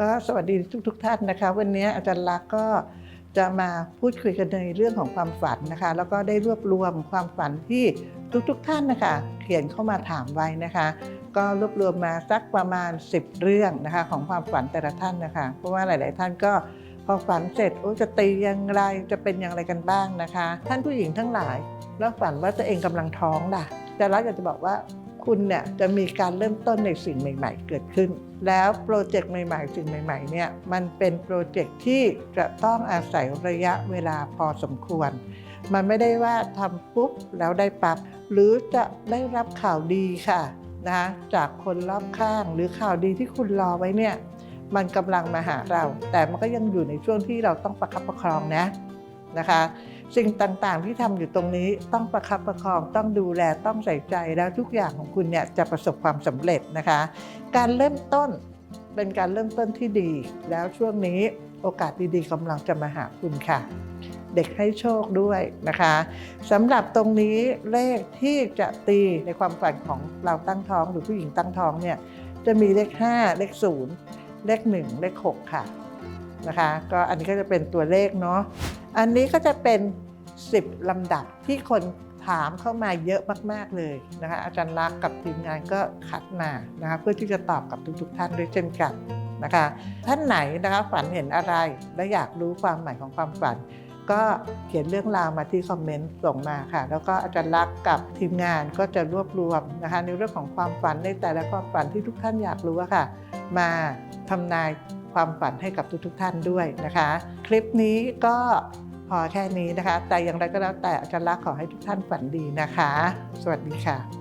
ก็สวัสดีทุกทท่านนะคะ วันนี้อาจารย์ลักษณ์ก็จะมาพูดคุยกันในเรื่องของความฝันนะคะ แล้วก็ได้รวบรวมความฝันที่ทุกๆทท่านนะคะ เขียนเข้ามาถามไว้นะคะ ก็รวบรวมมาสักประมาณ 10 เรื่องนะคะของความฝันแต่ละท่านนะคะ เพราะว่าหลาย ๆ ท่านก็พอฝันเสร็จโอ้จะตีอย่างไรจะเป็นอย่างไรกันบ้างนะคะ ท่านผู้หญิงทั้งหลายแล้วฝันว่าตัวเองกำลังท้องล่ะแต่รักอยากจะบอกว่า คุณเนี่ยจะมีการเริ่มต้นในสิ่งใหม่ ๆ เกิดขึ้น แล้วโปรเจกต์ใหม่ ๆ สิ่งใหม่ๆเนี่ยมันเป็นโปรเจกต์ที่จะต้องอาศัยระยะเวลาพอสมควร มันไม่ได้ว่าทำปุ๊บแล้วได้ปับ๊บหรือจะได้รับข่าวดีค่ะนะคะจากคนรอบข้างหรือข่าวดีที่คุณรอไว้เนี่ยมันกำลังมาหาเรา แต่มันก็ยังอยู่ในช่วงที่เราต้องประคับประคองนะนะคะ สิ่งต่างๆ ที่ทำอยู่ตรงนี้ต้องประคับประคองต้องดูแลต้องใส่ใจแล้วทุกอย่างของคุณเนี่ยจะประสบความสำเร็จนะคะ การเริ่มต้นเป็นการเริ่มต้นที่ดี แล้วช่วงนี้โอกาสดีๆกำลังจะมาหาคุณค่ะ เด็กให้โชคด้วยนะคะสำหรับตรงนี้เลขที่จะตีในความฝันของเราตั้งท้องหรือผู้หญิงตั้งท้องเนี่ยจะมีเลข 5 เลข 0 เลข 1 เลข 6 ค่ะนะคะ ก็อันนี้ก็จะเป็นตัวเลขเนาะอันนี้ก็จะเป็น 10 ลำดับที่คนถามเข้ามาเยอะมาก ๆ เลยนะคะอาจารย์ลักกับทีมงานก็คัดมานะคะเพื่อที่จะตอบกับทุก ๆ ท่านด้วยเช่นกันนะคะท่านไหนนะคะฝันเห็นอะไร และอยากรู้ความหมายของความฝัน ก็เขียนเรื่องราวมาที่คอมเมนต์ส่งมาค่ะ แล้วก็อาจารย์ลักกับทีมงานก็จะรวบรวมนะคะในเรื่องของความฝันในแต่ละความฝันที่ทุกท่านอยากรู้ค่ะ มาทำนายความฝันให้กับทุกๆท่านด้วยนะคะ คลิปนี้ก็ พอแค่นี้นะคะ แต่อย่างไรก็แล้วแต่อาจารย์ลักษณ์ขอให้ทุกท่านฝันดีนะคะ สวัสดีค่ะ